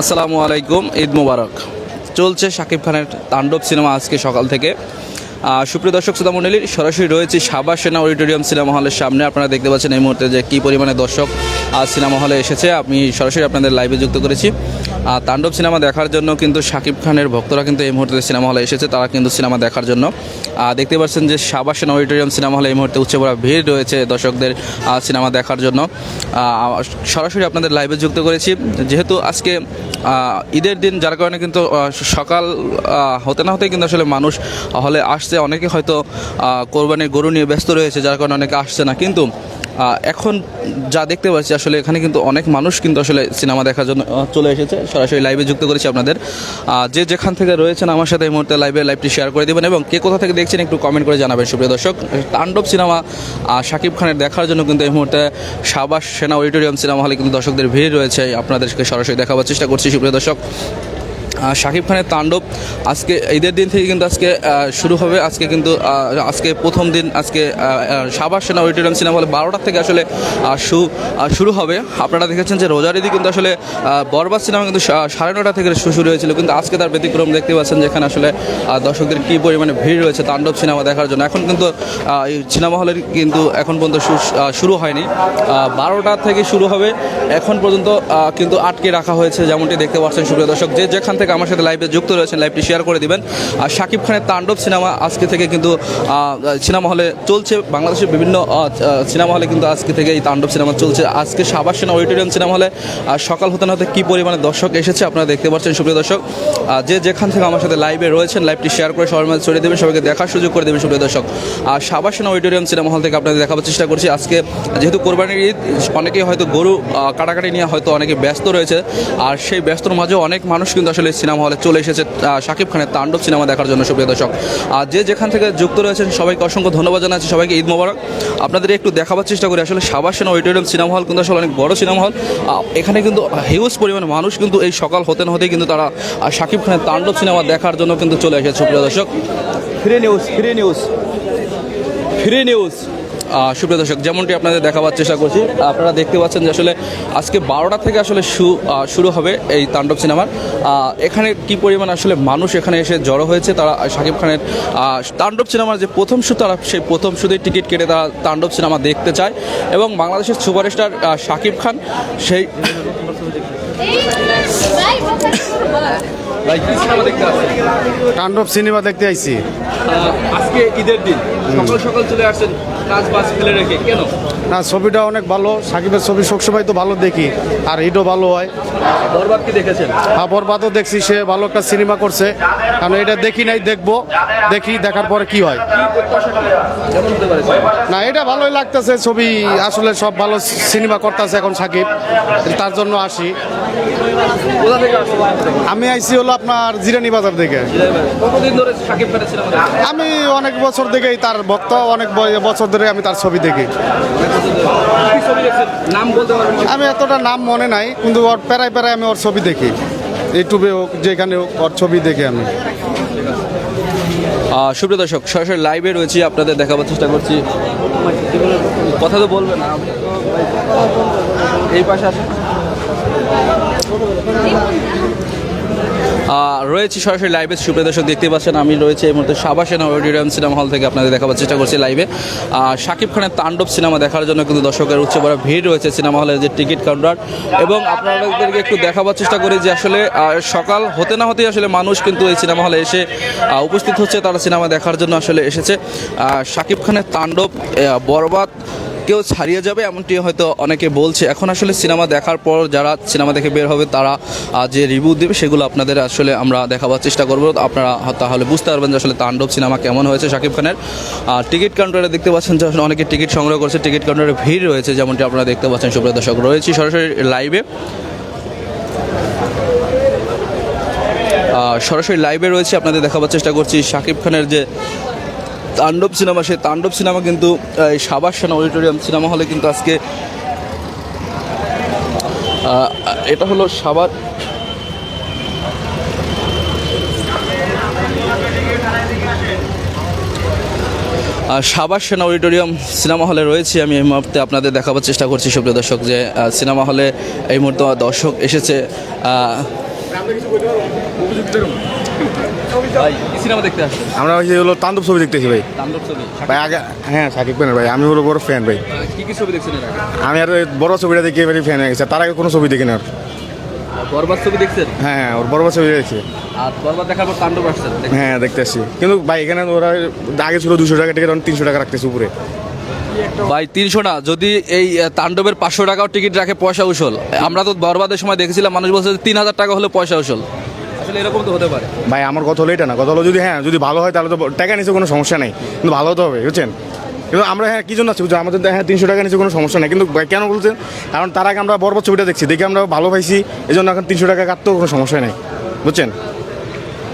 আসসালামু আলাইকুম, ঈদ মুবারক। চলছে শাকিব খানের তাণ্ডব সিনেমা আজকে সকাল থেকে। সুপ্রিয় দর্শক, শ্রোতা মণ্ডলী, সরাসরি রয়েছে সাবা সেনা অডিটোরিয়াম সিনেমা হলের সামনে। আপনারা দেখতে পাচ্ছেন এই মুহূর্তে যে কী পরিমাণে দর্শক আজ সিনেমা হলে এসেছে। আমি সরাসরি আপনাদের লাইভে যুক্ত করেছি। আর তাণ্ডব সিনেমা দেখার জন্য কিন্তু শাকিব খানের ভক্তরা কিন্তু এই মুহূর্তে সিনেমা হলে এসেছে, তারা কিন্তু সিনেমা দেখার জন্য। দেখতে পাচ্ছেন যে সাবা সেনা অডিটোরিয়াম সিনেমা হলে এই মুহূর্তে উচ্চ বড় ভিড় রয়েছে দর্শকদের সিনেমা দেখার জন্য। সরাসরি আপনাদের লাইভে যুক্ত করেছি। যেহেতু আজকে ঈদের দিন, যার কারণে কিন্তু সকাল হতে না হতে কিন্তু আসলে মানুষ হলে আসছে। অনেকে হয়তো কোরবানির গরু নিয়ে ব্যস্ত রয়েছে, যার কারণে অনেকে আসছে না। কিন্তু এখন যা দেখতে পাচ্ছি, আসলে এখানে কিন্তু অনেক মানুষ কিন্তু আসলে সিনেমা দেখার জন্য চলে এসেছে। সরাসরি লাইভে যুক্ত করেছি আপনাদের। যে যেখান থেকে রয়েছেন আমার সাথে এই মুহূর্তে লাইভে লাইভটি শেয়ার করে দেবেন এবং কে কোথা থেকে দেখছেন একটু কমেন্ট করে জানাবেন। সুপ্রিয় দর্শক, তাণ্ডব সিনেমা শাকিব খানের দেখার জন্য কিন্তু এই মুহূর্তে সাবাস সেনা অডিটোরিয়াম সিনেমা হলে কিন্তু দর্শকদের ভিড় রয়েছে। আপনাদেরকে সরাসরি দেখাবার চেষ্টা করছি, সুপ্রিয় দর্শক। শাকিব খানের তাণ্ডব আজকে, ঈদের দিন থেকে কিন্তু আজকে শুরু হবে। আজকে কিন্তু আজকে প্রথম দিন, আজকে সাবাস সেনা অডিটোরিয়াম সিনেমা হলে বারোটার থেকে আসলে শুরু হবে। আপনারা দেখেছেন যে রোজার ঈদি কিন্তু আসলে বরবাদ সিনেমা কিন্তু সাড়ে নটা থেকে শুরু হয়েছিল। কিন্তু আজকে তার ব্যতিক্রম দেখতে পাচ্ছেন যেখানে আসলে দর্শকদের কী পরিমাণে ভিড় রয়েছে তাণ্ডব সিনেমা দেখার জন্য। এখন কিন্তু এই সিনেমা হলের কিন্তু এখন পর্যন্ত শুরু হয়নি। বারোটা থেকে শুরু হবে। এখন পর্যন্ত কিন্তু আটকে রাখা হয়েছে, যেমনটি দেখতে পাচ্ছেন সুপ্রিয় দর্শক, যে যেখান থেকে আমার সাথে লাইভে যুক্ত রয়েছেন লাইভটি শেয়ার করে দিবেন। আর শাকিব খানের তাণ্ডব সিনেমা আজকে থেকে কিন্তু সিনেমা হলে চলছে। বাংলাদেশের বিভিন্ন সিনেমা হলে কিন্তু আজকে থেকে এই তাণ্ডব সিনেমা চলছে। আজকে সাবাস সেনা অডিটোরিয়াম সিনেমা হলে সকাল হতে না হতে কী পরিমাণে দর্শক এসেছে আপনারা দেখতে পাচ্ছেন, সুপ্রিয় দর্শক। যে যেখান থেকে আমার সাথে লাইভে রয়েছেন লাইভটি শেয়ার করে সবার মাঝে ছড়িয়ে দেবেন, সবাইকে দেখার সুযোগ করে দেবেন, সুপ্রিয় দর্শক। আর সাবাস সেনা অডিটোরিয়াম সিনেমা হল থেকে আপনাদের দেখাবার চেষ্টা করছি। আজকে যেহেতু কোরবানির ঈদ, অনেকেই হয়তো গরু কাটাকাটি নিয়ে হয়তো অনেকে ব্যস্ত রয়েছে। আর সেই ব্যস্তর মাঝেও অনেক মানুষ কিন্তু আসলে সিনেমা হলে চলে এসেছে শাকিব খানের তাণ্ডব সিনেমা দেখার জন্য, সুপ্রিয় দর্শক। আর যে যেখান থেকে যুক্ত রয়েছেন, সবাইকে অসংখ্য ধন্যবাদ জানাচ্ছি, সবাইকে ঈদ মোবারক। আপনাদের একটু দেখাবার চেষ্টা করি, আসলে সাবাস সেনা অডিটোরিয়াম সিনেমা হল কিন্তু আসলে অনেক বড় সিনেমা হল। এখানে কিন্তু হিউজ পরিমাণে মানুষ কিন্তু এই সকাল হতে না হতেই কিন্তু তারা শাকিব খানের তাণ্ডব সিনেমা দেখার জন্য কিন্তু চলে এসেছে, সুপ্রিয় দর্শক। Free news free news free news সুপ্রিয় দর্শক যেমনটি আপনাদের দেখাবার চেষ্টা করছি আপনারা দেখতে পাচ্ছেন যে আসলে আজকে বারোটা থেকে আসলে শু- শুরু হবে এই তাণ্ডব সিনেমার। এখানে কি পরিমাণ আসলে মানুষ এখানে এসে জড়ো হয়েছে তারা শাকিব খানের তাণ্ডব সিনেমার যে প্রথম শু তারা সেই প্রথম শুধুই টিকিট কেটে তারা তাণ্ডব সিনেমা দেখতে চায় এবং বাংলাদেশের সুপারস্টার শাকিব খান সেই সিনেমা দেখতে তাণ্ডব সিনেমা দেখতে আইছি। আজকে ঈদের দিন। সকাল সকাল চলে আসছেন কাজ বাজ ফেলে রেখে কেন? না ছবিটা অনেক ভালো। সাকিবের ছবি সবসময় তো ভালো দেখি আর হিটও ভালো হয়। বরবাদ কি দেখেছেন? আর বরবাদও দেখছি সে ভালো একটা সিনেমা করছে। কারণ এটা দেখি নাই দেখব। দেখি দেখার পরে কি হয়। না এটা ভালোই লাগতেছে ছবি আসলে সব ভালো সিনেমা করতেছে এখন সাকিব। তার জন্য আসি। আমি আইছি হলো আপনার জিরানি বাজার থেকে? আমি অনেক বছর থেকেই তার ভক্ত অনেক বছর ধরে আমি তার ছবি দেখি। আমি এতটা নাম মনে নাই, কিন্তু ওর প্যারায় প্যারায় আমি ওর ছবি দেখি। ইউটিউবে হোক, যেখানে হোক, ওর ছবি দেখি আমি। সুপ্রিয় দর্শক, সরাসরি লাইভে রয়েছি, আপনাদের দেখাবার চেষ্টা করছি। কথা তো বলবেন না এই পাশে আসেন রয়েছি সরাসরি লাইভে সুপ্রিয় দর্শক দেখতে পাচ্ছেন, আমি রয়েছে এই মুহূর্তে সাবাসেনা অডিটোরিয়াম সিনেমা হল থেকে আপনাদের দেখাবার চেষ্টা করছি লাইভে শাকিব খানের তাণ্ডব সিনেমা দেখার জন্য কিন্তু দর্শকের উচ্চ বড় ভিড় রয়েছে সিনেমা হলের যে টিকিট কাউন্টার। এবং আপনাদেরকে একটু দেখাবার চেষ্টা করি যে আসলে সকাল হতে না হতেই আসলে মানুষ কিন্তু এই সিনেমা হলে এসে উপস্থিত হচ্ছে, তারা সিনেমা দেখার জন্য আসলে এসেছে। শাকিব খানের তাণ্ডব বরবাদ কেউ ছাড়িয়ে যাবে, এমনটি হয়তো অনেকে বলছে। এখন আসলে সিনেমা দেখার পর যারা সিনেমা দেখে বের হবে, তারা যে রিভিউ দেবে, সেগুলো আপনাদের আসলে আমরা দেখাবার চেষ্টা করব। আপনারা তাহলে বুঝতে পারবেন যে আসলে তাণ্ডব সিনেমা কেমন হয়েছে শাকিব খানের। আর টিকিট কাউন্টারে দেখতে পাচ্ছেন যে আসলে অনেকে টিকিট সংগ্রহ করছে। টিকিট কাউন্টারে ভিড় রয়েছে, যেমনটি আপনারা দেখতে পাচ্ছেন। সুপ্রিয় দর্শক, রয়েছে সরাসরি লাইভে সরাসরি লাইভে রয়েছে। আপনাদের দেখাবার চেষ্টা করছি শাকিব খানের যে তাণ্ডব সিনেমা, সেই তাণ্ডব সিনেমা কিন্তু, এই সাবাস সেনা অডিটোরিয়াম সিনেমা হলে কিন্তু আজকে এটা হলো সাবার সাবাস সেনা অডিটোরিয়াম সিনেমা হলে রয়েছে আমি এই মুহূর্তে। আপনাদের দেখাবার চেষ্টা করছি সুপ্রিয় দর্শক যে সিনেমা হলে এই মুহূর্তে দর্শক এসেছে। আমরা হলো তাণ্ডব ছবি দেখতেছি ভাই। আগে হ্যাঁ সাকিব খানের ভাই আমি হলো বড় ফ্যান ভাই। কি কি ছবি দেখছেন আমি আর বড় ছবিটা দেখে এবারে ফ্যান হয়ে গেছে। তার আগে কোনো ছবি দেখি না আর। বরবাদ ছবি দেখছেন? হ্যাঁ হ্যাঁ ওর বড় বড় ছবি দেখছি। আর বরবাদ দেখার পর তাণ্ডব আসছেন হ্যাঁ দেখতে আসছি। কিন্তু ভাই এখানে ওরা আগে ছিল দুশো টাকা টিকিট এখন তিনশো টাকা রাখতেছে উপরে। ভাই তিনশো না যদি এই তাণ্ডবের পাঁচশো টাকাও টিকিট রাখে পয়সা উসল। আমরা তো বরবাদের সময় দেখেছিলাম মানুষ বলছে তিন হাজার টাকা হলে পয়সা উসল। আসলে এরকম তো হতে পারে। ভাই আমার কথা হলো এটা না কথা হলো যদি হ্যাঁ যদি ভালো হয় তাহলে তো টাকা নিচে কোনো সমস্যা নেই কিন্তু ভালো হতে হবে বুঝছেন? কিন্তু আমরা হ্যাঁ কি জন্য আছি বুঝছ? আমাদের হ্যাঁ তিনশো টাকা নিচে কোনো সমস্যা নেই কিন্তু ভাই কেন বলছেন? কারণ তার আগে আমরা বরবর ছবিটা দেখছি দেখে আমরা ভালো পাইছি এই জন্য এখন তিনশো টাকা কাটতেও কোনো সমস্যা নেই বুঝছেন?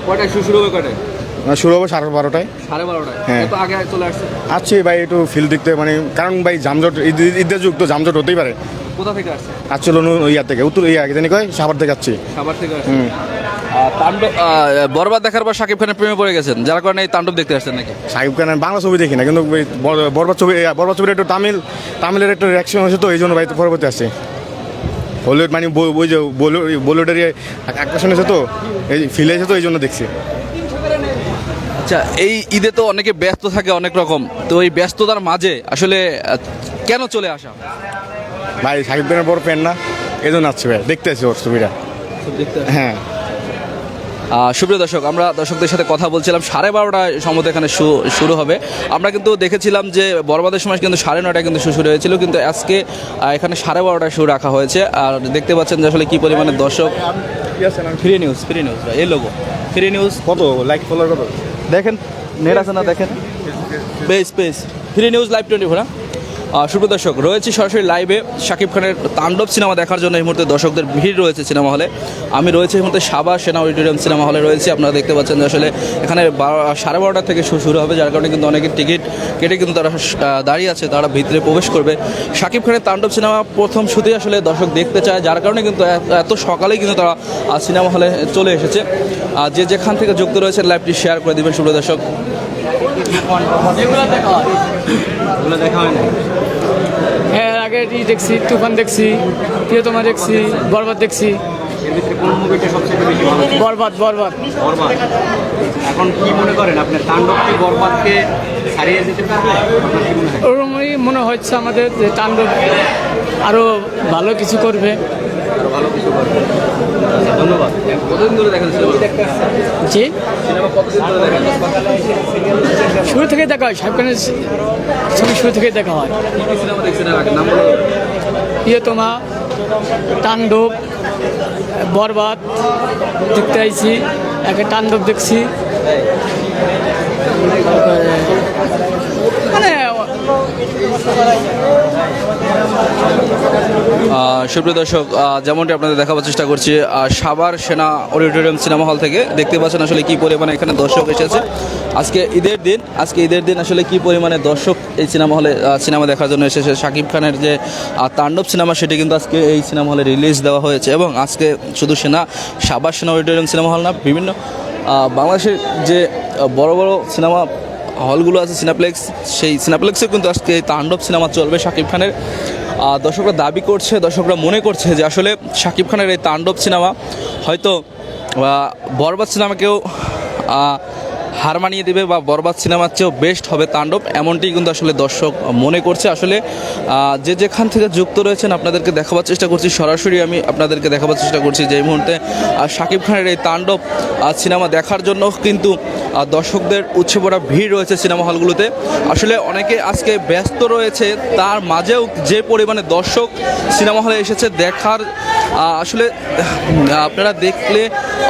কয়টায় শুরু হবে কয়টায়? আহ, শুরু হবে সাড়ে বারোটায়। সাড়ে বারোটায়? হ্যাঁ। আগে চলে আসছে? আছি ভাই একটু ফিল দেখতে মানে কারণ ভাই জামজট ঈদ- ঈদের যুগ তো জামজট হতেই পারে। কোথা থেকে আসছে? আসছিল ইয়ার থেকে উত্তর ইয়া জানি কয়? সাবার থেকে যাচ্ছি খাবার থেকে আসছে। তাণ্ডব বরবাদ দেখার পর শাকিব খানের প্রেমে পড়ে গেছেন। যার কারণে এই তাণ্ডব দেখতে আসছেন নাকি? সাকিব খানের বাংলা ছবি দেখি না কিন্তু বরবাদ ছবি বরবাদ ছবিটা একটু তামিল তামিলের একটু রিয়াকশন হয়েছে তো এই জন্য ভাই পরবর্তী আসছে। হলিউড মানে ওই যে বলিউড বলিউডের ইয়ে আকর্ষণ হয়েছে তো এই ফিল হয়েছে তো এই জন্য দেখছি। আচ্ছা এই ঈদে তো অনেকে ব্যস্ত থাকে অনেক রকম। তো এই ব্যস্ততার মাঝে আসলে কেন চলে আসা? ভাই সাকিব খানের বড় ফ্যান না? এই জন্য আসছে ভাই দেখতে আসছি ওর ছবিটা। হ্যাঁ। সুপ্রিয় দর্শক আমরা দর্শকদের সাথে কথা বলছিলাম সাড়ে বারোটায় সম্ভবত এখানে শুরু হবে। আমরা কিন্তু দেখেছিলাম যে বরবাদের সময় কিন্তু সাড়ে নটায় কিন্তু শু শুরু হয়েছিল কিন্তু আজকে এখানে সাড়ে বারোটায় শু রাখা হয়েছে। আর দেখতে পাচ্ছেন যে আসলে কী পরিমাণে দর্শক। ফ্রি নিউজ ফ্রি নিউজ এই লোগো ফ্রি নিউজ কত? লাইক ফলোয়ার কত? দেখেন নেট আছে না দেখেন। Page page free news live twenty four সুপ্রিয় দর্শক, রয়েছে সরাসরি লাইভে শাকিব খানের তাণ্ডব সিনেমা দেখার জন্য এই মুহূর্তে দর্শকদের ভিড় রয়েছে সিনেমা হলে। আমি রয়েছে এই মুহূর্তে সাবা সেনা অডিটোরিয়াম সিনেমা হলে রয়েছে। আপনারা দেখতে পাচ্ছেন যে আসলে এখানে সাড়ে বারোটা থেকে শুরু হবে, যার কারণে কিন্তু অনেকে টিকিট কেটে কিন্তু তারা দাঁড়িয়ে আছে, তারা ভিতরে প্রবেশ করবে। শাকিব খানের তাণ্ডব সিনেমা প্রথম শুধুই আসলে দর্শক দেখতে চায়, যার কারণে কিন্তু এত- সকালেই কিন্তু তারা সিনেমা হলে চলে এসেছে। আর যে যেখান থেকে যুক্ত রয়েছে লাইভটি শেয়ার করে দিবেন, সুপ্রিয় দর্শক। হ্যাঁ। আগে ই দেখছি তুফান দেখছি প্রিয়তমা দেখছি বরবাদ দেখছি? বরবাদ বরবাদ। বরবাদ। এখন কি মনে করেন আপনার তাণ্ডবকে বরবাদকে ছাড়িয়ে যেতে পারবে? হয়? ওরকমই মনে হচ্ছে আমাদের যে তাণ্ডব আরও ভালো কিছু করবে। আরও ভালো কিছু করবে। আচ্ছা, ধন্যবাদ। কতদিন ধরে দেখেন সিনেমা? জি? সিনেমা কতদিন ধরে দেখেন? শুরু থেকে দেখা হয় সাহেব খানের ছবি শুরু থেকে দেখা হয়। সিনেমা দেখছেন আগে? নাম প্রিয়তমা তাণ্ডব বরবাদ দেখতে আইছি একে তাণ্ডব দেখছি। সুপ্রিয় দর্শক যেমনটি আপনাদের দেখাবার চেষ্টা করছি সাবার সেনা অডিটোরিয়াম সিনেমা হল থেকে দেখতে পাচ্ছেন আসলে কি পরিমাণে এখানে দর্শক এসেছে। আজকে ঈদের দিন, আজকে ঈদের দিন আসলে কি পরিমাণে দর্শক এই সিনেমা হলে সিনেমা দেখার জন্য এসেছে। শাকিব খানের যে তাণ্ডব সিনেমা, সেটি কিন্তু আজকে এই সিনেমা হলে রিলিজ দেওয়া হয়েছে এবং আজকে শুধু সেনা সাবার সেনা অডিটোরিয়াম সিনেমা হল না, বিভিন্ন বাংলাদেশের যে বড় বড় সিনেমা হলগুলো আছে সিনাপ্লেক্স সেই সিনাপ্লেক্সে কিন্তু আজকে তাণ্ডব সিনেমা চলবে শাকিব খানের। দর্শকরা দাবি করছে, দর্শকরা মনে করছে যে আসলে শাকিব খানের এই তাণ্ডব সিনেমা হয়তো বরবাদ সিনেমাকেও হার মানিয়ে দেবে বা বরবাদ সিনেমার চেয়েও বেস্ট হবে তাণ্ডব, এমনটি কিন্তু আসলে দর্শক মনে করছে। আসলে যে যেখান থেকে যুক্ত রয়েছেন আপনাদেরকে দেখাবার চেষ্টা করছি। সরাসরি আমি আপনাদেরকে দেখাবার চেষ্টা করছি যে এই মুহূর্তে শাকিব খানের এই তাণ্ডব সিনেমা দেখার জন্য কিন্তু দর্শকদের উচ্ছে পড়া ভিড় রয়েছে সিনেমা হলগুলোতে। আসলে অনেকে আজকে ব্যস্ত রয়েছে, তার মাঝেও যে পরিমাণে দর্শক সিনেমা হলে এসেছে দেখার আসলে আপনারা দেখলে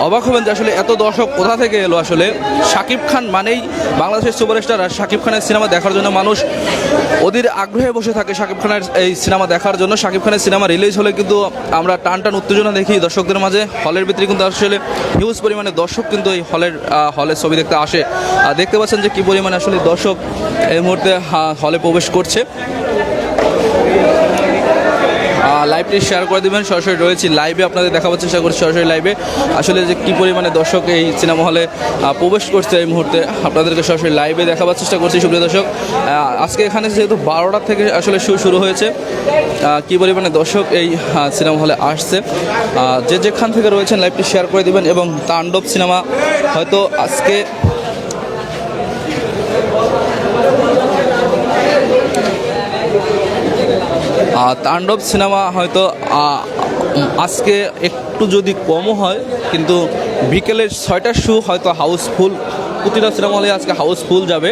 অবাক হবেন যে আসলে এত দর্শক কোথা থেকে এলো? আসলে শাকিব খান মানেই বাংলাদেশের সুপারস্টার আর শাকিব খানের সিনেমা দেখার জন্য মানুষ ওদের আগ্রহে বসে থাকে শাকিব খানের এই সিনেমা দেখার জন্য। শাকিব খানের সিনেমা রিলিজ হলে কিন্তু আমরা টান টান উত্তেজনা দেখি দর্শকদের মাঝে। হলের ভিতরে কিন্তু আসলে হিউজ পরিমাণে দর্শক কিন্তু এই হলের হলের ছবি দেখতে আসে। আর দেখতে পাচ্ছেন যে কী পরিমাণে আসলে দর্শক এই মুহূর্তে হলে প্রবেশ করছে। লাইভটি শেয়ার করে দিবেন। সরাসরি রয়েছি লাইভে আপনাদের দেখাবার চেষ্টা করছি সরাসরি লাইভে আসলে যে কী পরিমাণে দর্শক এই সিনেমা হলে প্রবেশ করছে এই মুহূর্তে, আপনাদেরকে সরাসরি লাইভে দেখাবার চেষ্টা করছি। সুপ্রিয় দর্শক আজকে এখানে যেহেতু বারোটা থেকে আসলে শো শুরু হয়েছে কী পরিমাণে দর্শক এই সিনেমা হলে আসছে। যে যেখান থেকে রয়েছেন লাইভটি শেয়ার করে দিবেন এবং তাণ্ডব সিনেমা হয়তো আজকে তাণ্ডব সিনেমা হয়তো আজকে একটু যদি কমও হয়, কিন্তু বিকেলের ছয়টার শো হয়তো হাউসফুল প্রতিটা সিনেমা হলে আজকে হাউসফুল যাবে।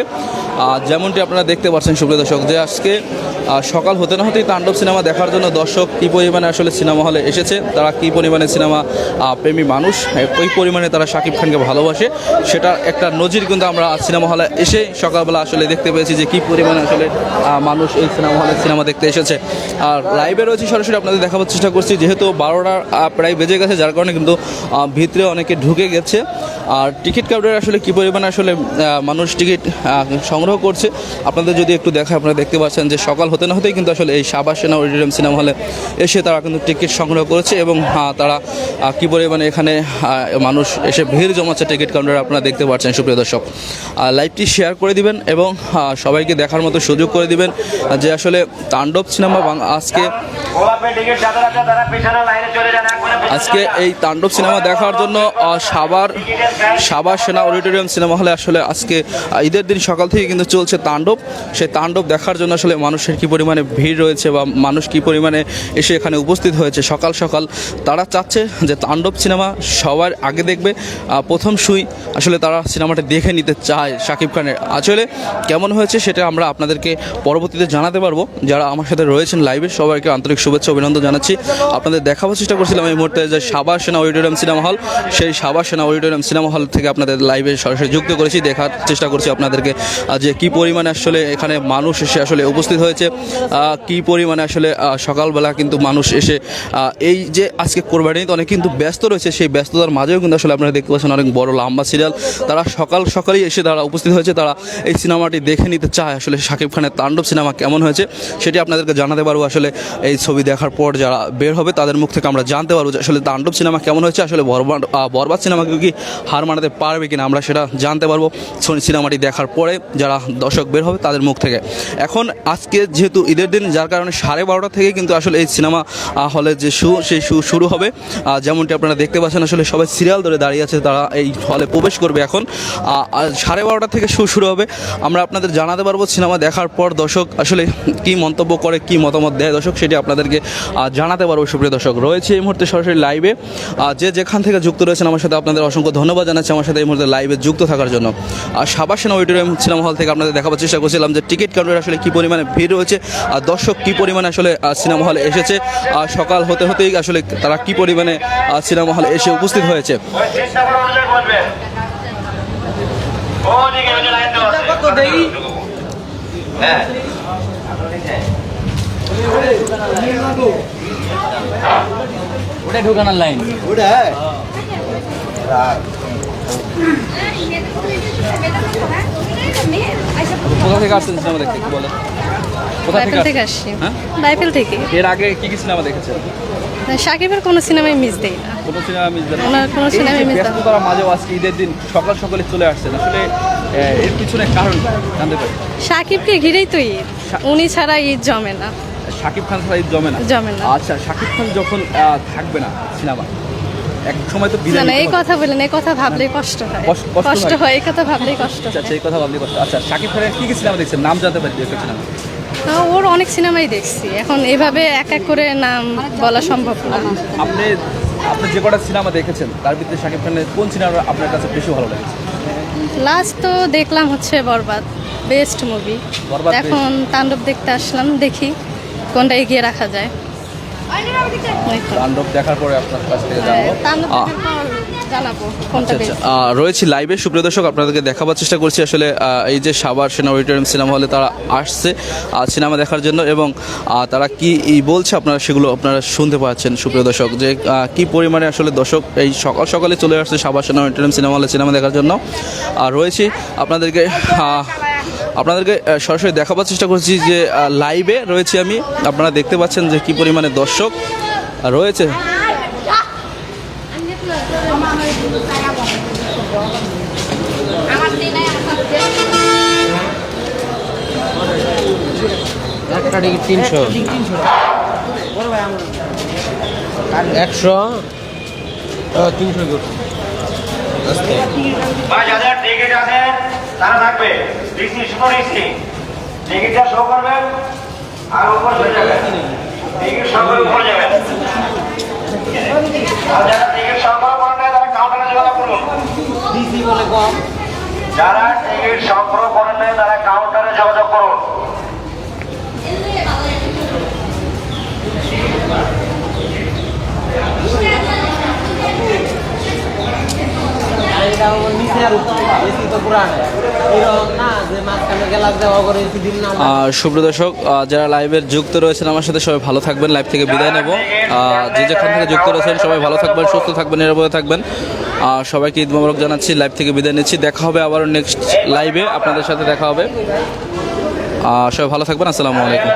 যেমনটি আপনারা দেখতে পাচ্ছেন, সুপ্রিয় দর্শক, যে আজকে সকাল হতে না হতেই তাণ্ডব সিনেমা দেখার জন্য দর্শক কী পরিমাণে আসলে সিনেমা হলে এসেছে, তারা কী পরিমাণে সিনেমা প্রেমী মানুষ ওই পরিমাণে তারা শাকিব খানকে ভালোবাসে, সেটার একটা নজির কিন্তু আমরা সিনেমা হলে এসে সকালবেলা আসলে দেখতে পেয়েছি যে কী পরিমাণে আসলে মানুষ এই সিনেমা হলে সিনেমা দেখতে এসেছে। আর লাইভে রয়েছে সরাসরি, আপনাদের দেখাবার চেষ্টা করছি, যেহেতু বারোটা প্রায় বেজে গেছে, যার কারণে কিন্তু ভিতরে অনেকে ঢুকে গেছে। আর টিকিট কাউন্টারে আসলে কী পরিমাণে আসলে মানুষ টিকিট সংগ্রহ করছে আপনাদের যদি একটু দেখা আপনারা দেখতে পাচ্ছেন যে সকাল হতে না হতেই কিন্তু আসলে এই শাবাস সেনা অডিটোরিয়াম সিনেমা হলে এসে তারা কিন্তু টিকিট সংগ্রহ করেছে এবং তারা কী পরিমাণে এখানে মানুষ এসে ভিড় জমাচ্ছে টিকিট কাউন্টারে আপনারা দেখতে পাচ্ছেন সুপ্রিয় দর্শক। লাইভটি শেয়ার করে দিবেন এবং সবাইকে দেখার মতো সুযোগ করে দিবেন যে আসলে তাণ্ডব সিনেমা আজকে আজকে এই তাণ্ডব সিনেমা দেখার জন্য আহ, সাভার সেনা অডিটোরিয়াম সিনেমা হলে আসলে আজকে ঈদের দিন সকাল থেকে কিন্তু চলছে তাণ্ডব। সেই তাণ্ডব দেখার জন্য আসলে মানুষের কি পরিমাণে ভিড় রয়েছে বা মানুষ কি পরিমাণে এসে এখানে উপস্থিত হয়েছে সকাল সকাল। তারা চাচ্ছে যে তাণ্ডব সিনেমা সবার আগে দেখবে। প্রথম সুই আসলে তারা সিনেমাটা দেখে নিতে চায় শাকিব খানের। আসলে কেমন হয়েছে সেটা আমরা আপনাদেরকে পরবর্তীতে জানাতে পারব। যারা আমার সাথে রয়েছেন লাইভে, সবাইকে আন্তরিক শুভেচ্ছা, অভিনন্দন জানাচ্ছি। আপনাদের দেখাবার চেষ্টা করছিলাম এই মুহূর্তে যে সাবা সেনা অডিটোরিয়াম সিনেমা হল। সেই সাবা সেনা অডিটোরিয়াম সিনেমা হল থেকে আপনাদের লাইভে সরাসরি যুক্ত করেছি, দেখার চেষ্টা করছি আপনাদেরকে যে কি পরিমাণে আসলে এখানে মানুষ এসে আসলে উপস্থিত হয়েছে কি পরিমাণে আসলে সকালবেলা কিন্তু মানুষ এসে এই যে আজকে কোরবানি ঈদ অনেক কিন্তু ব্যস্ত রয়েছে, সেই ব্যস্ততার মাঝেও কিন্তু আসলে আপনারা দেখতে পাচ্ছেন অনেক বড় লম্বা সিরিয়াল তারা সকাল সকালেই এসে তারা উপস্থিত হয়েছে, তারা এই সিনেমাটি দেখে নিতে চায়, আসলে শাকিব খানের তাণ্ডব সিনেমা কেমন হয়েছে, সেটি আপনাদেরকে জানাতে পারব, আসলে এই ছবি দেখার পর যারা বের হবে, তাদের মুখ থেকে আমরা জানতে পারব যে আসলে তাণ্ডব সিনেমা কেমন হয়েছে, আসলে বরবাদ বরবাদ সিনেমাকে কি হার মানাতে পারবে কিনা আমরা সেটা জানতে পারব। সনি সিনেমাটি দেখার পরে যারা দর্শক বের হবে তাদের মুখ থেকে। এখন আজকে যেহেতু ঈদের দিন, যার কারণে সাড়ে বারোটা থেকে কিন্তু আসলে এই সিনেমা হলে যে শু, সেই শু শুরু হবে। যেমনটি আপনারা দেখতে পাচ্ছেন, আসলে সবাই সিরিয়াল ধরে দাঁড়িয়ে আছে, তারা এই হলে প্রবেশ করবে এখন। সাড়ে বারোটা থেকে শু শুরু হবে। আমরা আপনাদের জানাতে পারব সিনেমা দেখার পর দর্শক আসলে কি মন্তব্য করে, কি মতামত দেয় দর্শক, সেটি আপনাদেরকে জানাতে পারব সুপ্রিয় দর্শক। রয়েছে এই মুহূর্তে সরাসরি লাইভে যে যেখান থেকে যুক্ত রয়েছেন, আমার সাথে আপনাদের অসংখ্য ধন্যবাদ। জানাচ্ছি আমার সাথে এই মুহূর্তে লাইভে যুক্ত থাকার জন্য। আর সাবাসেনা অডিটোরিয়াম সিনেমা হল থেকে আপনাদের দেখাবার চেষ্টা করছিলাম যে টিকিট কাউন্টারে আসলে কী পরিমাণে ভিড় রয়েছে আর দর্শক কি পরিমাণে আসলে সিনেমা হলে এসেছে। আর সকাল হতে হতেই আসলে তারা কি পরিমাণে সিনেমা হলে এসে উপস্থিত হয়েছে। যে লাইন হ্যাঁ ওটা? ঢোকানোর লাইন কোথা থেকে আসছেন সিনেমা দেখতে কি বলে কোথা থেকে আসছি। হ্যাঁ? থেকে। এর আগে কি কি সিনেমা দেখেছেন? সাকিবের কোনো সিনেমায় মিস দেই না। কোনো সিনেমা মিস দেন না? কোনো সিনেমায় miss দেন। ব্যস্ততার মাঝেও আজকে ঈদের দিন সকাল সকালে চলে আসছেন। আসলে এর পিছনে কারণ? জানতে পারি। সাকিবকে ঘিরেই তো ঈদ। উনি ছাড়া ঈদ জমে না। শাকিব খান ছাড়া ঈদ জমে না? জমে না। আচ্ছা শাকিব খান যখন থাকবে না সিনেমা এক সময় তো বিদায় না এই কথা বলেন এই কথা ভাবলেই কষ্ট হয়। কষ্ট- হয়? এই কথা ভাবলেই কষ্ট আচ্ছা আচ্ছা এই কথা ভাবলি কষ্ট আচ্ছা শাকিব খানের কি কি সিনেমা দেখছেন? নাম জানতে পারি দু একটা না, ওর অনেক সিনেমাই দেখছি। এখন এভাবে এক এক করে নাম বলা সম্ভব না। আপনি আপনি যে কটা সিনেমা দেখেছেন তার ভিতরে শাকিব খানের কোন সিনেমা আপনার কাছে বেশি ভালো লেগেছে? লাস্ট তো দেখলাম হচ্ছে বরবাদ বেস্ট মুভি। এখন তাণ্ডব দেখতে আসলাম দেখি কোনটা এগিয়ে রাখা যায়। তাণ্ডব দেখার পরে আপনার কাছ থেকে জানব। হ্যাঁ, আচ্ছা আচ্ছা। রয়েছি লাইভে সুপ্রিয় দর্শক আপনাদেরকে দেখাবার চেষ্টা করছি। আসলে এই যে সাভার সেনা অডিটোরিয়াম সিনেমা হলে তারা আসছে সিনেমা দেখার জন্য এবং তারা কি বলছে আপনারা সেগুলো আপনারা শুনতে পাচ্ছেন সুপ্রিয় দর্শক। যে কি পরিমাণে আসলে দর্শক এই সকাল সকালে চলে আসছে সাবার সেনা অডিটোরিয়াম সিনেমা হলে সিনেমা দেখার জন্য। আর রয়েছি আপনাদেরকে আপনাদেরকে সরাসরি দেখাবার চেষ্টা করছি যে লাইভে রয়েছে আমি। আপনারা দেখতে পাচ্ছেন যে কি পরিমাণে দর্শক রয়েছে। একটা টিকিট তিনশো। একশো। তিনশো। তারা থাকবে। রিসি শুধু রিসি টিকিটটা শো করবেন আর উপর চলে যাবেন। টিকিট শো করে যাবেন। আর যারা টিকিট সংগ্রহ করেন নাই, তারা কাউন্টারে যোগাযোগ করুন। যারা টিকিট সংগ্রহ করেন নাই, তারা কাউন্টারে যোগাযোগ করুন। নিচে সুপ্রদর্শক যারা লাইভের যুক্ত রয়েছেন আমার সাথে সবাই ভালো থাকবেন লাইভ থেকে বিদায় নেব। যে যেখান থেকে যুক্ত রয়েছেন সবাই ভালো থাকবেন, সুস্থ থাকবেন, নিরাপদে থাকবেন। সবাইকে ঈদ মোবারক জানাচ্ছি লাইভ থেকে বিদায় নিচ্ছি। দেখা হবে আবার নেক্সট লাইভে আপনাদের সাথে দেখা হবে। সবাই ভালো থাকবেন, আসসালামু আলাইকুম।